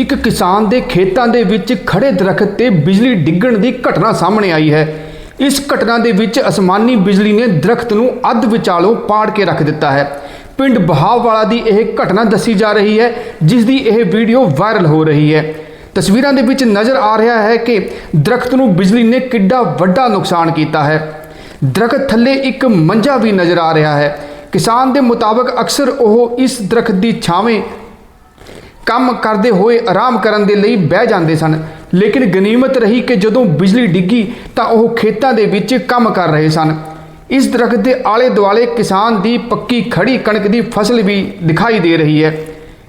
ਇੱਕ ਕਿਸਾਨ ਦੇ ਖੇਤਾਂ ਦੇ ਵਿੱਚ ਖੜੇ ਦਰਖਤ ਤੇ ਬਿਜਲੀ ਡਿੱਗਣ ਦੀ ਘਟਨਾ ਸਾਹਮਣੇ ਆਈ ਹੈ। ਇਸ ਘਟਨਾ ਦੇ ਵਿੱਚ ਅਸਮਾਨੀ ਬਿਜਲੀ ਨੇ ਦਰਖਤ ਨੂੰ ਅੱਧ ਵਿਚਾਲੋਂ ਪਾੜ ਕੇ ਰੱਖ ਦਿੱਤਾ ਹੈ। ਪਿੰਡ ਬਹਾਵਵਾਲਾ ਦੀ ਇਹ ਘਟਨਾ ਦੱਸੀ ਜਾ ਰਹੀ ਹੈ, ਜਿਸ ਦੀ ਇਹ ਵੀਡੀਓ ਵਾਇਰਲ ਹੋ ਰਹੀ ਹੈ। ਤਸਵੀਰਾਂ ਦੇ ਵਿੱਚ ਨਜ਼ਰ ਆ ਰਿਹਾ ਹੈ ਕਿ ਦਰਖਤ ਨੂੰ ਬਿਜਲੀ ਨੇ ਕਿੱਡਾ ਵੱਡਾ ਨੁਕਸਾਨ ਕੀਤਾ ਹੈ। ਦਰਖਤ ਥੱਲੇ ਇੱਕ ਮੰਜਾ ਵੀ ਨਜ਼ਰ ਆ ਰਿਹਾ ਹੈ। ਕਿਸਾਨ ਦੇ ਮੁਤਾਬਕ ਅਕਸਰ ਉਹ ਇਸ ਦਰਖਤ ਦੀ ਛਾਵੇਂ ਕੰਮ ਕਰਦੇ ਹੋਏ ਆਰਾਮ ਕਰਨ ਦੇ ਲਈ ਬਹਿ ਜਾਂਦੇ ਸਨ। ਲੇਕਿਨ ਗਨੀਮਤ ਰਹੀ ਕਿ ਜਦੋਂ ਬਿਜਲੀ ਡਿੱਗੀ ਤਾਂ ਉਹ ਖੇਤਾਂ ਦੇ ਵਿੱਚ ਕੰਮ ਕਰ ਰਹੇ ਸਨ। ਇਸ ਦਰਖਤ ਦੇ ਆਲੇ ਦੁਆਲੇ ਕਿਸਾਨ ਦੀ ਪੱਕੀ ਖੜੀ ਕਣਕ ਦੀ ਫਸਲ ਵੀ ਦਿਖਾਈ ਦੇ ਰਹੀ ਹੈ।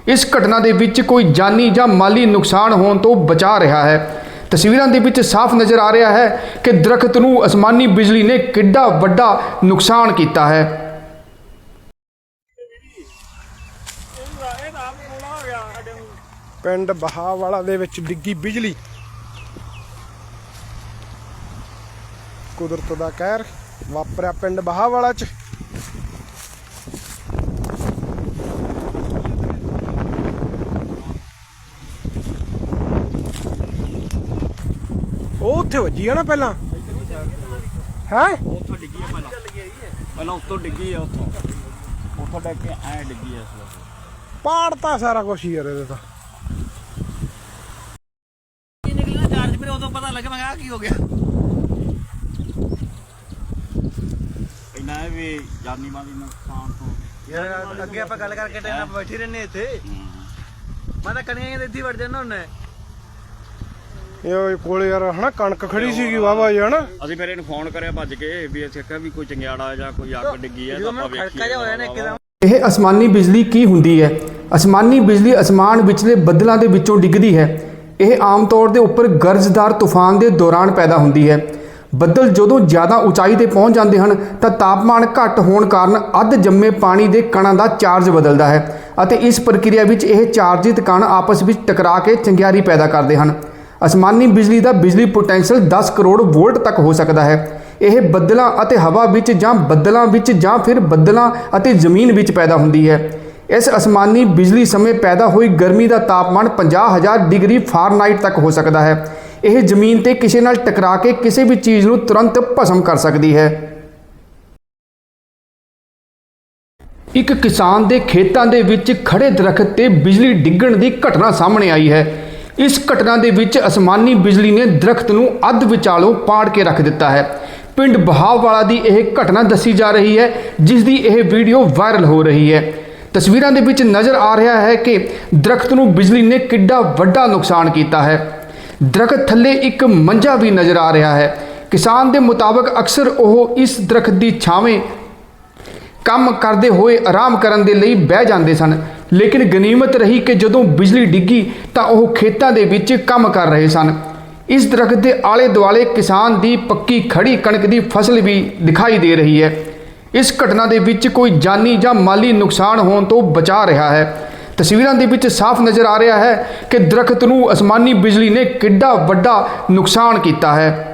ਇਸ ਘਟਨਾ ਦੇ ਵਿੱਚ ਕੋਈ ਜਾਨੀ ਜਾਂ ਮਾਲੀ ਨੁਕਸਾਨ ਹੋਣ ਤੋਂ ਬਚਾ ਰਿਹਾ ਹੈ। ਤਸਵੀਰਾਂ ਦੇ ਵਿੱਚ ਸਾਫ਼ ਨਜ਼ਰ ਆ ਰਿਹਾ ਹੈ ਕਿ ਦਰਖਤ ਨੂੰ ਅਸਮਾਨੀ ਬਿਜਲੀ ਨੇ ਕਿੱਡਾ ਵੱਡਾ ਨੁਕਸਾਨ ਕੀਤਾ ਹੈ। ਪਿੰਡ ਬਹਾਵਾਲਾ ਦੇ ਵਿੱਚ ਡਿੱਗੀ ਬਿਜਲੀ। ਕੁਦਰਤ ਦਾ ਕਹਿਰ ਵਾਪਰਿਆ ਪਿੰਡ ਬਹਾਵਾਲਾ ਚ। ਉਹ ਉੱਥੇ ਵੱਜੀ ਆ ਨਾ ਪਹਿਲਾਂ। ਹੈ? ਉੱਥੋਂ ਡਿੱਗੀ ਆ ਪਹਿਲਾਂ। ਪਹਿਲਾਂ ਉੱਤੋਂ ਡਿੱਗੀ ਆ ਉੱਥੋਂ। ਉੱਥੋਂ ਡਿੱਗ ਕੇ ਐ ਡਿੱਗੀ ਆ ਇਸ ਵੇਲੇ। ਪਾੜਤਾ ਸਾਰਾ ਕੁਝ ਯਾਰ ਇਹਦੇ ਤਾਂ ਕੀ ਨਿਕਲਿਆ ਚਾਰਜ ਫਿਰ ਉਦੋਂ ਪਤਾ ਲੱਗਾ ਮੈਂ ਕਿਹਾ ਆਹ ਕੀ ਹੋ ਗਿਆ। ਇੰਨਾ ਇਹ ਵੀ ਜਾਨੀ ਮਾਲੀ ਨੁਕਸਾਨ ਤੋਂ। ਯਾਰ ਅੱਗੇ ਆਪਾਂ ਗੱਲ ਕਰਕੇ ਆਪਾਂ ਬੈਠੀ ਰਹਿੰਦੇ ਇੱਥੇ। ਮੈਂ ਤਾਂ ਕਣੀਆਂ ਦੇ ਇੱਥੇ ਵੜ ਜਾਂਦਾ ਹੁੰਨਾ ਇਹ ਕੋਲੇ ਯਾਰ ਹਨਾ ਕਣਕ ਖੜੀ ਸੀਗੀ ਵਾਵਾ ਜੀ ਹਨਾ? ਅਸੀਂ ਫਿਰ ਇਹਨੂੰ ਫੋਨ ਕਰਿਆ ਭੱਜ ਕੇ ਵੀ ਅਸੀਂ ਕਿਹਾ ਵੀ ਕੋਈ ਚੰਗਿਆੜਾ ਜਾਂ ਕੋਈ ਅੱਗ ਡਿੱਗੀ ਆ ਹੋਇਆ ਨਾ ਇੱਕਦਮ। ਇਹ ਅਸਮਾਨੀ ਬਿਜਲੀ ਕੀ ਹੁੰਦੀ ਹੈ? ਅਸਮਾਨੀ ਬਿਜਲੀ ਅਸਮਾਨ ਵਿਚਲੇ ਬੱਦਲਾਂ ਦੇ ਵਿੱਚੋਂ ਡਿੱਗਦੀ ਹੈ। ਇਹ ਆਮ ਤੌਰ ਦੇ ਉੱਪਰ ਗਰਜਦਾਰ ਤੂਫਾਨ ਦੇ ਦੌਰਾਨ ਪੈਦਾ ਹੁੰਦੀ ਹੈ। ਬੱਦਲ ਜਦੋਂ ਜ਼ਿਆਦਾ ਉਚਾਈ ਤੇ ਪਹੁੰਚ ਜਾਂਦੇ ਹਨ, ਤਾਂ ਤਾਪਮਾਨ ਘੱਟ ਹੋਣ ਕਾਰਨ ਅੱਧ ਜੰਮੇ ਪਾਣੀ ਦੇ ਕਣਾਂ ਦਾ ਚਾਰਜ ਬਦਲਦਾ ਹੈ ਅਤੇ ਇਸ ਪ੍ਰਕਿਰਿਆ ਵਿੱਚ ਇਹ ਚਾਰਜਿਤ ਕਣ ਆਪਸ ਵਿੱਚ ਟਕਰਾ ਕੇ ਚੰਗਿਆਰੀ ਪੈਦਾ ਕਰਦੇ ਹਨ। ਅਸਮਾਨੀ ਬਿਜਲੀ ਦਾ ਬਿਜਲੀ ਪੋਟੈਂਸ਼ੀਅਲ 10 ਕਰੋੜ ਵੋਲਟ ਤੱਕ ਹੋ ਸਕਦਾ ਹੈ। ਇਹ ਬੱਦਲਾਂ ਅਤੇ ਹਵਾ ਵਿੱਚ ਜਾਂ ਬੱਦਲਾਂ ਵਿੱਚ ਜਾਂ ਫਿਰ ਬੱਦਲਾਂ ਅਤੇ ਜ਼ਮੀਨ ਵਿੱਚ ਪੈਦਾ ਹੁੰਦੀ ਹੈ। ਇਸ ਅਸਮਾਨੀ ਬਿਜਲੀ ਸਮੇਂ ਪੈਦਾ ਹੋਈ ਗਰਮੀ ਦਾ ਤਾਪਮਾਨ 50000 ਡਿਗਰੀ ਫਾਰਨਾਈਟ ਤੱਕ ਹੋ ਸਕਦਾ ਹੈ। ਇਹ ਜ਼ਮੀਨ ਤੇ ਕਿਸੇ ਨਾਲ ਟਕਰਾ ਕੇ ਕਿਸੇ ਵੀ ਚੀਜ਼ ਨੂੰ ਤੁਰੰਤ ਭਸਮ ਕਰ ਸਕਦੀ ਹੈ। ਇੱਕ ਕਿਸਾਨ ਦੇ ਖੇਤਾਂ ਦੇ ਵਿੱਚ ਖੜੇ ਦਰਖਤ ਤੇ ਬਿਜਲੀ ਡਿੱਗਣ ਦੀ ਘਟਨਾ ਸਾਹਮਣੇ ਆਈ ਹੈ। ਇਸ ਘਟਨਾ ਦੇ ਵਿੱਚ ਅਸਮਾਨੀ ਬਿਜਲੀ ਨੇ ਦਰਖਤ ਨੂੰ ਅੱਧ ਵਿਚਾਲੋਂ ਪਾੜ ਕੇ ਰੱਖ ਦਿੱਤਾ ਹੈ। ਪਿੰਡ ਬਹਾਵਵਾਲਾ ਦੀ ਇਹ ਘਟਨਾ ਦੱਸੀ ਜਾ ਰਹੀ ਹੈ, ਜਿਸ ਦੀ ਇਹ ਵੀਡੀਓ ਵਾਇਰਲ ਹੋ ਰਹੀ ਹੈ। ਤਸਵੀਰਾਂ ਦੇ ਵਿੱਚ ਨਜ਼ਰ ਆ ਰਿਹਾ ਹੈ ਕਿ ਦਰਖਤ ਨੂੰ ਬਿਜਲੀ ਨੇ ਕਿੱਡਾ ਵੱਡਾ ਨੁਕਸਾਨ ਕੀਤਾ ਹੈ। ਦਰਖਤ ਥੱਲੇ ਇੱਕ ਮੰਜਾ ਵੀ ਨਜ਼ਰ ਆ ਰਿਹਾ ਹੈ। ਕਿਸਾਨ ਦੇ ਮੁਤਾਬਕ ਅਕਸਰ ਉਹ ਇਸ ਦਰਖਤ ਦੀ ਛਾਵੇਂ ਕੰਮ ਕਰਦੇ ਹੋਏ ਆਰਾਮ ਕਰਨ ਦੇ ਲਈ ਬਹਿ ਜਾਂਦੇ ਸਨ। ਲੇਕਿਨ ਗਨੀਮਤ ਰਹੀ ਕਿ ਜਦੋਂ ਬਿਜਲੀ ਡਿੱਗੀ ਤਾਂ ਉਹ ਖੇਤਾਂ ਦੇ ਵਿੱਚ ਕੰਮ ਕਰ ਰਹੇ ਸਨ। ਇਸ ਦਰਖਤ ਦੇ ਆਲੇ ਦੁਆਲੇ ਕਿਸਾਨ ਦੀ ਪੱਕੀ ਖੜੀ ਕਣਕ ਦੀ ਫਸਲ ਵੀ ਦਿਖਾਈ ਦੇ ਰਹੀ ਹੈ। ਇਸ ਘਟਨਾ ਦੇ ਵਿੱਚ ਕੋਈ ਜਾਨੀ ਜਾਂ ਮਾਲੀ ਨੁਕਸਾਨ ਹੋਣ ਤੋਂ ਬਚਾ ਰਿਹਾ ਹੈ। ਤਸਵੀਰਾਂ ਦੇ ਵਿੱਚ ਸਾਫ਼ ਨਜ਼ਰ ਆ ਰਿਹਾ ਹੈ ਕਿ ਦਰਖਤ ਨੂੰ ਅਸਮਾਨੀ ਬਿਜਲੀ ਨੇ ਕਿੱਡਾ ਵੱਡਾ ਨੁਕਸਾਨ ਕੀਤਾ ਹੈ।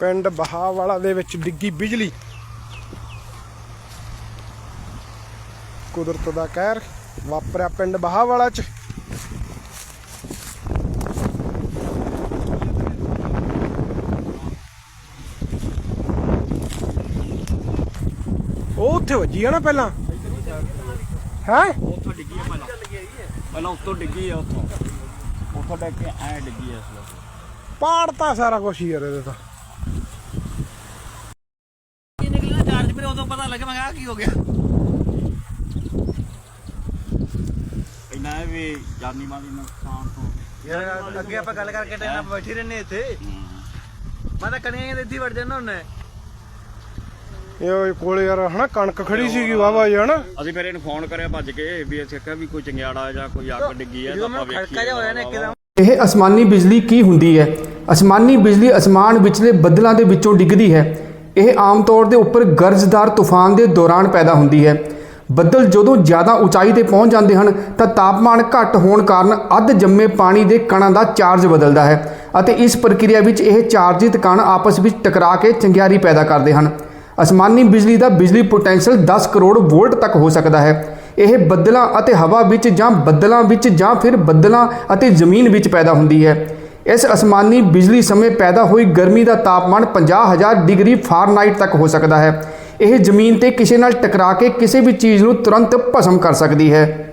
ਪਿੰਡ ਬਹਾਵਾਲਾ ਦੇ ਵਿੱਚ ਡਿੱਗੀ ਬਿਜਲੀ। ਕੁਦਰਤ ਦਾ ਕਹਿਰ ਵਾਪਰਿਆ ਪਿੰਡ ਬਹਾਵਾਲਾ ਚ। ਉੱਥੇ ਵੱਜੀ ਆ ਨਾ ਪਹਿਲਾਂ। ਹੈ? ਉੱਥੋਂ ਡਿੱਗੀ ਆ ਪਹਿਲਾਂ। ਪਹਿਲਾਂ ਉੱਤੋਂ ਡਿੱਗੀ ਆ ਉੱਥੋਂ। ਉੱਥੋਂ ਡਿੱਗ ਕੇ ਐ ਡਿੱਗੀ ਆ ਇਸ ਪਾੜਤਾ ਸਾਰਾ ਕੁਝ ਯਾਰ ਇਹਦੇ ਤਾਂ। ਨਿਕਲਿਆ ਚਾਰਜ ਉਦੋਂ ਪਤਾ ਲੱਗਾ ਮੈਂ ਕਿਹਾ ਆਹ ਕੀ ਹੋ ਗਿਆ? ਇੰਨਾ ਇਹ ਵੀ ਜਾਨੀ ਮਾਲੀ ਨੁਕਸਾਨ ਤੋਂ। ਯਾਰ ਅੱਗੇ ਆਪਾਂ ਗੱਲ ਕਰਕੇ ਆਪਾਂ ਬੈਠੀ ਰਹਿੰਦੇ ਇੱਥੇ। ਮੈਂ ਤਾਂ ਕਣੀਆਂ ਦੇ ਇੱਥੇ ਵੜ ਜਾਂਦਾ ਹੁੰਨਾ ਇਹ ਕੋਲੇ ਯਾਰ ਹਨਾ ਕਣਕ ਖੜੀ ਸੀਗੀ ਵਾਵਾ ਜੀ ਹਨਾ। ਅਸੀਂ ਫਿਰ ਇਹਨੂੰ ਫੋਨ ਕਰਿਆ ਭੱਜ ਕੇ ਵੀ ਅਸੀਂ ਕਿਹਾ ਵੀ ਕੋਈ ਚੰਗਿਆੜਾ ਜਾਂ ਕੋਈ ਅੱਗ ਡਿੱਗੀ ਆ ਜਦੋਂ ਤਾਂ ਆਪਾਂ ਵੇਖੀਏ। ਇਹ ਅਸਮਾਨੀ ਬਿਜਲੀ ਕੀ ਹੁੰਦੀ ਹੈ? ਅਸਮਾਨੀ ਬਿਜਲੀ ਅਸਮਾਨ ਵਿਚਲੇ ਬੱਦਲਾਂ ਦੇ ਵਿੱਚੋਂ ਡਿੱਗਦੀ ਹੈ। ਇਹ ਆਮ ਤੌਰ ਦੇ ਉੱਪਰ ਗਰਜਦਾਰ ਤੂਫਾਨ ਦੇ ਦੌਰਾਨ ਪੈਦਾ ਹੁੰਦੀ ਹੈ। ਬੱਦਲ ਜਦੋਂ ਜ਼ਿਆਦਾ ਉਚਾਈ ਤੇ ਪਹੁੰਚ ਜਾਂਦੇ ਹਨ ਤਾਂ ਤਾਪਮਾਨ ਘੱਟ ਹੋਣ ਕਾਰਨ ਅੱਧ ਜੰਮੇ ਪਾਣੀ ਦੇ ਕਣਾਂ ਦਾ ਚਾਰਜ ਬਦਲਦਾ ਹੈ ਅਤੇ ਇਸ ਪ੍ਰਕਿਰਿਆ ਵਿੱਚ ਇਹ ਚਾਰਜਿਤ ਕਣ ਆਪਸ ਵਿੱਚ ਟਕਰਾ ਕੇ ਚੰਗਿਆਰੀ ਪੈਦਾ ਕਰਦੇ ਹਨ। ਅਸਮਾਨੀ ਬਿਜਲੀ ਦਾ ਬਿਜਲੀ ਪੋਟੈਂਸ਼ੀਅਲ 10 ਕਰੋੜ ਵੋਲਟ ਤੱਕ ਹੋ ਸਕਦਾ ਹੈ। ਇਹ ਬੱਦਲਾਂ ਅਤੇ ਹਵਾ ਵਿੱਚ ਜਾਂ ਬੱਦਲਾਂ ਵਿੱਚ ਜਾਂ ਫਿਰ ਬੱਦਲਾਂ ਅਤੇ ਜ਼ਮੀਨ ਵਿੱਚ ਪੈਦਾ ਹੁੰਦੀ ਹੈ। ਇਸ ਅਸਮਾਨੀ ਬਿਜਲੀ ਸਮੇਂ ਪੈਦਾ ਹੋਈ ਗਰਮੀ ਦਾ ਤਾਪਮਾਨ 50000 ਡਿਗਰੀ ਫਾਰਨਾਈਟ ਤੱਕ ਹੋ ਸਕਦਾ ਹੈ। ਇਹ ਜ਼ਮੀਨ ਤੇ ਕਿਸੇ ਨਾਲ ਟਕਰਾ ਕੇ ਕਿਸੇ ਵੀ ਚੀਜ਼ ਨੂੰ ਤੁਰੰਤ ਭਸਮ ਕਰ ਸਕਦੀ ਹੈ।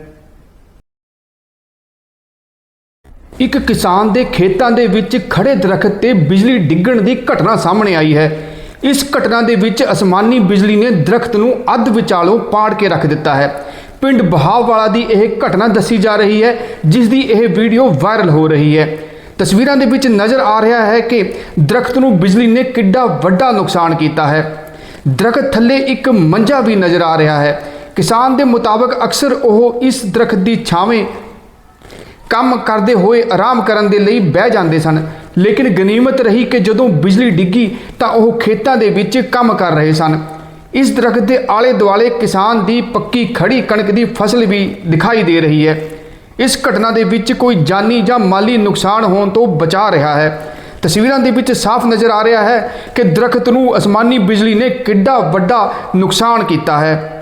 ਇੱਕ ਕਿਸਾਨ ਦੇ ਖੇਤਾਂ ਦੇ ਵਿੱਚ ਖੜੇ ਦਰਖਤ ਤੇ ਬਿਜਲੀ ਡਿੱਗਣ ਦੀ ਘਟਨਾ ਸਾਹਮਣੇ ਆਈ ਹੈ। ਇਸ ਘਟਨਾ ਦੇ ਵਿੱਚ ਅਸਮਾਨੀ ਬਿਜਲੀ ਨੇ ਦਰਖਤ ਨੂੰ ਅੱਧ ਵਿਚਾਲੋਂ ਪਾੜ ਕੇ ਰੱਖ ਦਿੱਤਾ ਹੈ। ਪਿੰਡ ਬਹਾਵਵਾਲਾ ਦੀ ਇਹ ਘਟਨਾ ਦੱਸੀ ਜਾ ਰਹੀ ਹੈ, ਜਿਸ ਦੀ ਇਹ ਵੀਡੀਓ ਵਾਇਰਲ ਹੋ ਰਹੀ ਹੈ। ਤਸਵੀਰਾਂ ਦੇ ਵਿੱਚ ਨਜ਼ਰ ਆ ਰਿਹਾ ਹੈ ਕਿ ਦਰਖਤ ਨੂੰ ਬਿਜਲੀ ਨੇ ਕਿੱਡਾ ਵੱਡਾ ਨੁਕਸਾਨ ਕੀਤਾ ਹੈ। ਦਰਖਤ ਥੱਲੇ ਇੱਕ ਮੰਜਾ ਵੀ ਨਜ਼ਰ ਆ ਰਿਹਾ ਹੈ। ਕਿਸਾਨ ਦੇ ਮੁਤਾਬਕ ਅਕਸਰ ਉਹ ਇਸ ਦਰਖਤ ਦੀ ਛਾਵੇਂ ਕੰਮ ਕਰਦੇ ਹੋਏ ਆਰਾਮ ਕਰਨ ਦੇ ਲਈ ਬਹਿ ਜਾਂਦੇ ਸਨ। ਲੇਕਿਨ ਗਨੀਮਤ ਰਹੀ ਕਿ ਜਦੋਂ ਬਿਜਲੀ ਡਿੱਗੀ ਤਾਂ ਉਹ ਖੇਤਾਂ ਦੇ ਵਿੱਚ ਕੰਮ ਕਰ ਰਹੇ ਸਨ। ਇਸ ਦਰਖਤ ਦੇ ਆਲੇ ਦੁਆਲੇ ਕਿਸਾਨ ਦੀ ਪੱਕੀ ਖੜੀ ਕਣਕ ਦੀ ਫਸਲ ਵੀ ਦਿਖਾਈ ਦੇ ਰਹੀ ਹੈ। ਇਸ ਘਟਨਾ ਦੇ ਵਿੱਚ ਕੋਈ ਜਾਨੀ ਜਾਂ ਮਾਲੀ ਨੁਕਸਾਨ ਹੋਣ ਤੋਂ ਬਚਾ ਰਿਹਾ ਹੈ। ਤਸਵੀਰਾਂ ਦੇ ਵਿੱਚ ਸਾਫ਼ ਨਜ਼ਰ ਆ ਰਿਹਾ ਹੈ ਕਿ ਦਰਖਤ ਨੂੰ ਅਸਮਾਨੀ ਬਿਜਲੀ ਨੇ ਕਿੱਡਾ ਵੱਡਾ ਨੁਕਸਾਨ ਕੀਤਾ ਹੈ।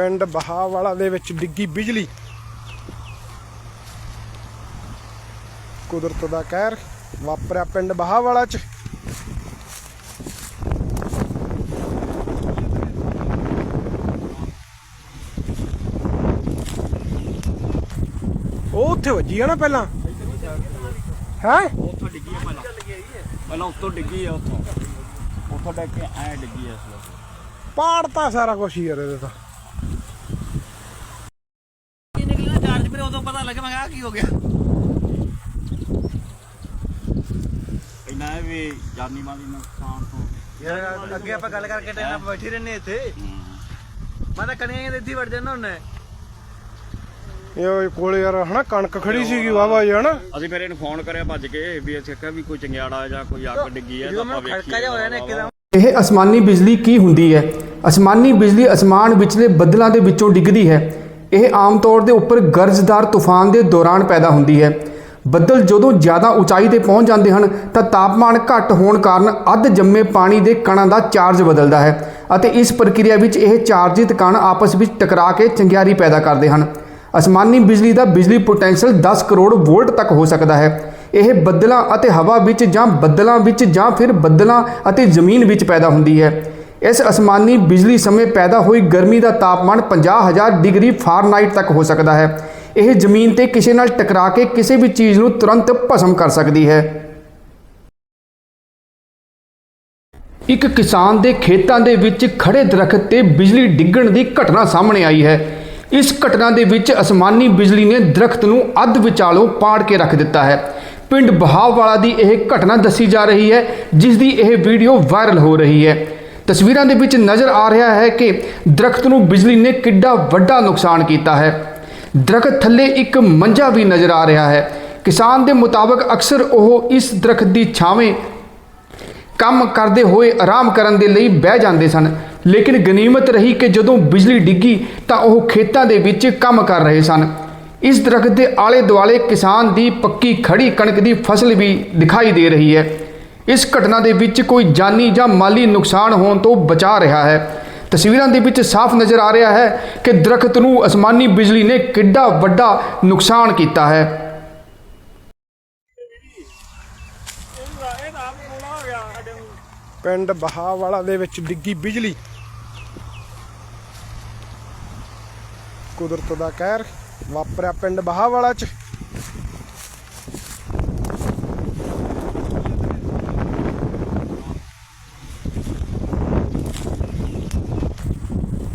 ਪਿੰਡ ਬਹਾਵਾਲਾ ਦੇ ਵਿੱਚ ਡਿੱਗੀ ਬਿਜਲੀ। ਕੁਦਰਤ ਦਾ ਕਹਿਰ ਵਾਪਰਿਆ ਪਿੰਡ ਬਹਾਵਾਲਾ ਚ। ਉਹ ਉੱਥੇ ਵੱਜੀ ਆ ਨਾ ਪਹਿਲਾਂ। ਹੈ? ਉੱਥੋਂ ਡਿੱਗੀ ਆ ਪਹਿਲਾਂ। ਪਹਿਲਾਂ ਉੱਤੋਂ ਡਿੱਗੀ ਆ ਉੱਥੋਂ। ਉੱਥੋਂ ਡਿੱਗ ਕੇ ਐ ਡਿੱਗੀ ਆ ਇਸ ਪਾੜਤਾ ਸਾਰਾ ਕੁਝ ਯਾਰ ਇਹਦੇ ਤਾਂ ਨਿਕਲਿਆ ਚਾਰਜ ਮੈਂ ਕਿਹਾ ਆਹ ਕੀ ਹੋ ਗਿਆ? ਇੰਨਾ ਵੀ ਜਾਨੀ ਮਾਲੀ ਨੁਕਸਾਨ ਤੋਂ। ਯਾਰ ਅੱਗੇ ਆਪਾਂ ਗੱਲ ਕਰਕੇ ਟ੍ਰੇਨਾਂ 'ਤੇ ਬੈਠੀ ਰਹਿੰਦੇ ਇੱਥੇ। ਮੈਂ ਤਾਂ ਕਣੀਆਂ ਦੇ ਇੱਥੇ ਹੀ ਵੜ ਜਾਂਦਾ ਹੁੰਨਾ ਇਹ ਉਹ ਕੋਲੇ ਯਾਰ ਹਨਾ ਕਣਕ ਖੜੀ ਸੀਗੀ ਵਾਵਾ ਜੀ ਹਨਾ? ਅਸੀਂ ਫਿਰ ਇਹਨੂੰ ਫੋਨ ਕਰਿਆ ਭੱਜ ਕੇ ਵੀ ਅਸੀਂ ਕਿਹਾ ਵੀ ਕੋਈ ਚੰਗਿਆੜਾ ਜਾਂ ਕੋਈ ਅੱਗ ਡਿੱਗੀ ਆ ਤਾਂ ਆਪਾਂ ਖੜਕਾ ਜਿਹਾ ਹੋਇਆ ਨਾ ਇੱਕਦਮ। ਇਹ ਅਸਮਾਨੀ ਬਿਜਲੀ ਕੀ ਹੁੰਦੀ ਹੈ? ਅਸਮਾਨੀ ਬਿਜਲੀ ਅਸਮਾਨ ਵਿਚਲੇ ਬੱਦਲਾਂ ਦੇ ਵਿੱਚੋਂ ਡਿੱਗਦੀ ਹੈ। ਇਹ ਆਮ ਤੌਰ ਦੇ ਉੱਪਰ ਗਰਜਦਾਰ ਤੂਫਾਨ ਦੇ ਦੌਰਾਨ ਪੈਦਾ ਹੁੰਦੀ ਹੈ। ਬੱਦਲ ਜਦੋਂ ਜ਼ਿਆਦਾ ਉਚਾਈ ਤੇ ਪਹੁੰਚ ਜਾਂਦੇ ਹਨ, ਤਾਂ ਤਾਪਮਾਨ ਘੱਟ ਹੋਣ ਕਾਰਨ ਅੱਧ ਜੰਮੇ ਪਾਣੀ ਦੇ ਕਣਾਂ ਦਾ ਚਾਰਜ ਬਦਲਦਾ ਹੈ ਅਤੇ ਇਸ ਪ੍ਰਕਿਰਿਆ ਵਿੱਚ ਇਹ ਚਾਰਜਿਤ ਕਣ ਆਪਸ ਵਿੱਚ ਟਕਰਾ ਕੇ ਚੰਗਿਆਰੀ ਪੈਦਾ ਕਰਦੇ ਹਨ। ਅਸਮਾਨੀ ਬਿਜਲੀ ਦਾ ਬਿਜਲੀ ਪੋਟੈਂਸ਼ੀਅਲ 10 ਕਰੋੜ ਵੋਲਟ ਤੱਕ ਹੋ ਸਕਦਾ ਹੈ। ਇਹ ਬੱਦਲਾਂ ਅਤੇ ਹਵਾ ਵਿੱਚ ਜਾਂ ਬੱਦਲਾਂ ਵਿੱਚ ਜਾਂ ਫਿਰ ਬੱਦਲਾਂ ਅਤੇ ਜ਼ਮੀਨ ਵਿੱਚ ਪੈਦਾ ਹੁੰਦੀ ਹੈ। ਇਸ ਅਸਮਾਨੀ ਬਿਜਲੀ ਸਮੇਂ ਪੈਦਾ ਹੋਈ ਗਰਮੀ ਦਾ ਤਾਪਮਾਨ 50000 ਡਿਗਰੀ ਫਾਰਨਾਈਟ ਤੱਕ ਹੋ ਸਕਦਾ ਹੈ। ਇਹ ਜ਼ਮੀਨ ਤੇ ਕਿਸੇ ਨਾਲ ਟਕਰਾ ਕੇ ਕਿਸੇ ਵੀ ਚੀਜ਼ ਨੂੰ ਤੁਰੰਤ ਭਸਮ ਕਰ ਸਕਦੀ ਹੈ। ਇੱਕ ਕਿਸਾਨ ਦੇ ਖੇਤਾਂ ਦੇ ਵਿੱਚ ਖੜੇ ਦਰਖਤ ਤੇ ਬਿਜਲੀ ਡਿੱਗਣ ਦੀ ਘਟਨਾ ਸਾਹਮਣੇ ਆਈ ਹੈ। ਇਸ ਘਟਨਾ ਦੇ ਵਿੱਚ ਅਸਮਾਨੀ ਬਿਜਲੀ ਨੇ ਦਰਖਤ ਨੂੰ ਅੱਧ ਵਿਚਾਲੋਂ ਪਾੜ ਕੇ ਰੱਖ ਦਿੱਤਾ ਹੈ। ਪਿੰਡ ਬਹਾਵਵਾਲਾ ਦੀ ਇਹ ਘਟਨਾ ਦੱਸੀ ਜਾ ਰਹੀ ਹੈ, ਜਿਸ ਦੀ ਇਹ ਵੀਡੀਓ ਵਾਇਰਲ ਹੋ ਰਹੀ ਹੈ। ਤਸਵੀਰਾਂ ਦੇ ਵਿੱਚ ਨਜ਼ਰ ਆ ਰਿਹਾ ਹੈ ਕਿ ਦਰਖਤ ਨੂੰ ਬਿਜਲੀ ਨੇ ਕਿੱਡਾ ਵੱਡਾ ਨੁਕਸਾਨ ਕੀਤਾ ਹੈ। ਦਰਖਤ ਥੱਲੇ ਇੱਕ ਮੰਜਾ ਵੀ ਨਜ਼ਰ ਆ ਰਿਹਾ ਹੈ। ਕਿਸਾਨ ਦੇ ਮੁਤਾਬਕ ਅਕਸਰ ਉਹ ਇਸ ਦਰਖਤ ਦੀ ਛਾਵੇਂ ਕੰਮ ਕਰਦੇ ਹੋਏ ਆਰਾਮ ਕਰਨ ਦੇ ਲਈ ਬਹਿ ਜਾਂਦੇ ਸਨ। ਲੇਕਿਨ ਗਨੀਮਤ ਰਹੀ ਕਿ ਜਦੋਂ ਬਿਜਲੀ ਡਿੱਗੀ ਤਾਂ ਉਹ ਖੇਤਾਂ ਦੇ ਵਿੱਚ ਕੰਮ ਕਰ ਰਹੇ ਸਨ। ਇਸ ਦਰਖਤ ਦੇ ਆਲੇ ਦੁਆਲੇ ਕਿਸਾਨ ਦੀ ਪੱਕੀ ਖੜੀ ਕਣਕ ਦੀ ਫਸਲ ਵੀ ਦਿਖਾਈ ਦੇ ਰਹੀ ਹੈ। ਇਸ ਘਟਨਾ ਦੇ ਵਿੱਚ ਕੋਈ ਜਾਨੀ ਜਾਂ ਮਾਲੀ ਨੁਕਸਾਨ ਹੋਣ ਤੋਂ ਬਚਾ ਰਿਹਾ ਹੈ। ਤਸਵੀਰਾਂ ਦੇ ਵਿੱਚ ਸਾਫ਼ ਨਜ਼ਰ ਆ ਰਿਹਾ ਹੈ ਕਿ ਦਰਖਤ ਨੂੰ ਅਸਮਾਨੀ ਬਿਜਲੀ ਨੇ ਕਿੱਡਾ ਵੱਡਾ ਨੁਕਸਾਨ ਕੀਤਾ ਹੈ। ਪਿੰਡ ਬਹਾਵਾਲਾ ਦੇ ਵਿੱਚ ਡਿੱਗੀ ਬਿਜਲੀ। ਕੁਦਰਤ ਦਾ ਕਹਿਰ ਵਾਪਰਿਆ ਪਿੰਡ ਬਹਾਵਾਲਾ ਚ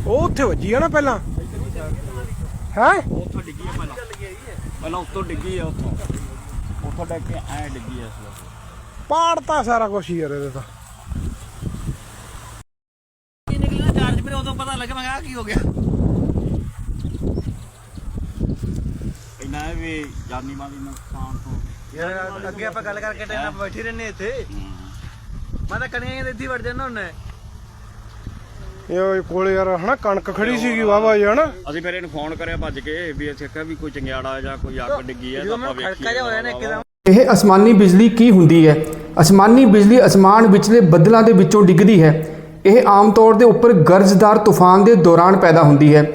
ਉਹ ਉੱਥੇ ਵੱਜੀ ਆ ਨਾ ਪਹਿਲਾਂ? ਹੈ? ਉੱਥੋਂ ਡਿੱਗੀ ਆ ਪਹਿਲਾਂ। ਪਹਿਲਾਂ ਉੱਤੋਂ ਡਿੱਗੀ ਆ ਉੱਥੋਂ। ਉੱਥੋਂ ਡਿੱਗ ਕੇ ਐ ਡਿੱਗੀ ਆ ਇਸ ਵੇਲੇ। ਪਾੜਤਾ ਸਾਰਾ ਕੁਝ ਯਾਰ ਇਹਦੇ ਤਾਂ। ਨਿਕਲਿਆ ਚਾਰਜ ਮੇਰੇ ਉਦੋਂ ਪਤਾ ਲੱਗਿਆ ਮੈਂ ਆਹ ਕੀ ਹੋ ਗਿਆ? ਇੰਨਾ ਵੀ ਜਾਨੀ ਮਾਲੀ ਨੁਕਸਾਨ ਤੋਂ। ਯਾਰ ਅੱਗੇ ਆਪਾਂ ਗੱਲ ਕਰਕੇ 'ਤੇ ਬੈਠੀ ਰਹਿੰਦੇ ਇੱਥੇ। ਮੈਂ ਤਾਂ ਕਣੀਆਂ ਦੇ ਇੱਥੇ ਵੜ ਜਾਂਦਾ ਹੁੰਨਾ ਇਹ ਕੋਲੇ ਯਾਰ ਹਨਾ ਕਣਕ ਖੜੀ ਸੀਗੀ ਵਾਵਾ ਜੀ ਹਨਾ? ਅਸੀਂ ਫਿਰ ਇਹਨੂੰ ਫੋਨ ਕਰਿਆ ਭੱਜ ਕੇ ਵੀ ਅਸੀਂ ਕਿਹਾ ਵੀ ਕੋਈ ਚੰਗਿਆੜਾ ਜਾਂ ਕੋਈ ਅੱਗ ਡਿੱਗੀ ਆ ਤਾਂ ਆਪਾਂ ਵੇਖੀਏ। ਜਿਹਾ ਹੋਇਆ ਨਾ ਇੱਕਦਮ ਇਹ ਅਸਮਾਨੀ ਬਿਜਲੀ ਕੀ ਹੁੰਦੀ ਹੈ? ਅਸਮਾਨੀ ਬਿਜਲੀ ਅਸਮਾਨ ਵਿਚਲੇ ਬੱਦਲਾਂ ਦੇ ਵਿੱਚੋਂ ਡਿੱਗਦੀ ਹੈ। ਇਹ ਆਮ ਤੌਰ ਦੇ ਉੱਪਰ ਗਰਜਦਾਰ ਤੂਫਾਨ ਦੇ ਦੌਰਾਨ ਪੈਦਾ ਹੁੰਦੀ ਹੈ।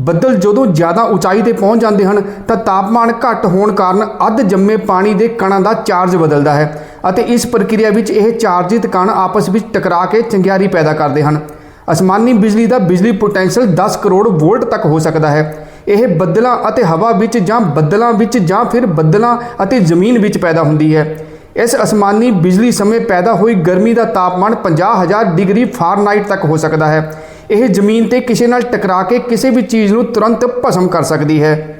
ਬੱਦਲ ਜਦੋਂ ਜ਼ਿਆਦਾ ਉਚਾਈ ਤੇ ਪਹੁੰਚ ਜਾਂਦੇ ਹਨ ਤਾਂ ਤਾਪਮਾਨ ਘੱਟ ਹੋਣ ਕਾਰਨ ਅੱਧ ਜੰਮੇ ਪਾਣੀ ਦੇ ਕਣਾਂ ਦਾ ਚਾਰਜ ਬਦਲਦਾ ਹੈ ਅਤੇ ਇਸ ਪ੍ਰਕਿਰਿਆ ਵਿੱਚ ਇਹ ਚਾਰਜਿਤ ਕਣ ਆਪਸ ਵਿੱਚ ਟਕਰਾ ਕੇ ਚੰਗਿਆਰੀ ਪੈਦਾ ਕਰਦੇ ਹਨ। ਅਸਮਾਨੀ ਬਿਜਲੀ ਦਾ ਬਿਜਲੀ ਪੋਟੈਂਸ਼ੀਅਲ 10 ਕਰੋੜ ਵੋਲਟ ਤੱਕ ਹੋ ਸਕਦਾ ਹੈ। ਇਹ ਬੱਦਲਾਂ ਅਤੇ ਹਵਾ ਵਿੱਚ ਜਾਂ ਬੱਦਲਾਂ ਵਿੱਚ ਜਾਂ ਫਿਰ ਬੱਦਲਾਂ ਅਤੇ ਜ਼ਮੀਨ ਵਿੱਚ ਪੈਦਾ ਹੁੰਦੀ ਹੈ। ਇਸ ਅਸਮਾਨੀ ਬਿਜਲੀ ਸਮੇਂ ਪੈਦਾ ਹੋਈ ਗਰਮੀ ਦਾ ਤਾਪਮਾਨ 50000 ਡਿਗਰੀ ਫਾਰਨਾਈਟ ਤੱਕ ਹੋ ਸਕਦਾ ਹੈ। ਇਹ ਜ਼ਮੀਨ ਤੇ ਕਿਸੇ ਨਾਲ ਟਕਰਾ ਕੇ ਕਿਸੇ ਵੀ ਚੀਜ਼ ਨੂੰ ਤੁਰੰਤ ਭਸਮ ਕਰ ਸਕਦੀ ਹੈ।